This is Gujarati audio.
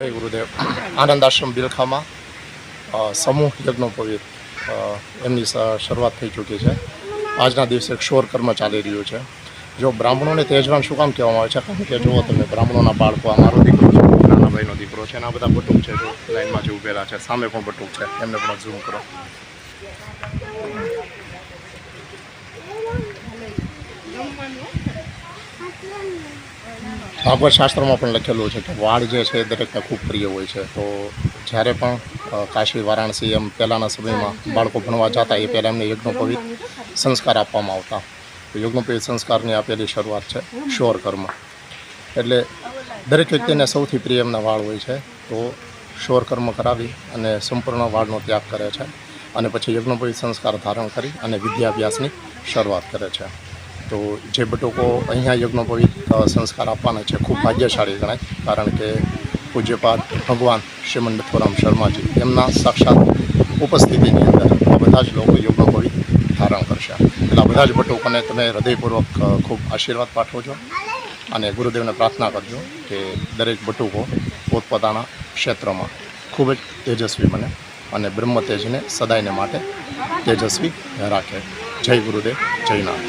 જય ગુરુદેવ. આનંદ આશ્રમ બિલખામાં સમૂહ યજ્ઞોપવિત એમની શરૂઆત થઈ ચૂકી છે. આજના દિવસે ક્ષોર કર્મ ચાલી રહ્યું છે. જો બ્રાહ્મણોને તેજવાન શું કામ કહેવામાં આવે છે? કારણ કે જુઓ તમે, બ્રાહ્મણોના બાળકો અમારો મારો દીકરો છે, નાના દીકરો છે આ બધા બટુક છે, જો લાઈનમાં જે ઉભેલા છે, સામે પણ બટુક છે, એમને પણ ઝૂમ કરો. ભાગવત શાસ્ત્રમાં પણ લખેલું છે કે વાળ જે છે દરેકને ખૂબ પ્રિય હોય છે. તો જ્યારે પણ કાશી, વારાણસી એમ પહેલાંના સમયમાં બાળકો ભણવા જતા, એ પહેલાં એમને યજ્ઞોપવિત સંસ્કાર આપવામાં આવતા. તો યજ્ઞોપવિત સંસ્કારની આપેલી શરૂઆત છે શોર કર્મ. એટલે દરેક વ્યક્તિને સૌથી પ્રિય એમના વાળ હોય છે. તો શોર કર્મ કરાવી અને સંપૂર્ણ વાળનો ત્યાગ કરે છે. અને પછી યજ્ઞોપવિત સંસ્કાર ધારણ કરી અને વિદ્યાભ્યાસની શરૂઆત કરે છે. તો જે બટુકો અહીંયા યજ્ઞોપવિત સંસ્કાર આપવાના છે ખૂબ ભાગ્યશાળી ગણાય. કારણ કે પૂજ્યપાદ ભગવાન શ્રીમંત નથુરામ શર્માજી એમના સાક્ષાત ઉપસ્થિતિની અંદર આ બધા જ લોકો યજ્ઞોપવિત ધારણ કરશે. એટલે આ બધા જ બટુકોને તમે હૃદયપૂર્વક ખૂબ આશીર્વાદ પાઠવજો અને ગુરુદેવને પ્રાર્થના કરજો કે દરેક બટુકો પોતપોતાના ક્ષેત્રમાં ખૂબ જ તેજસ્વી બને અને બ્રહ્મ તેજને સદાયને માટે તેજસ્વી રાખે. જય ગુરુદેવ જય નાથ.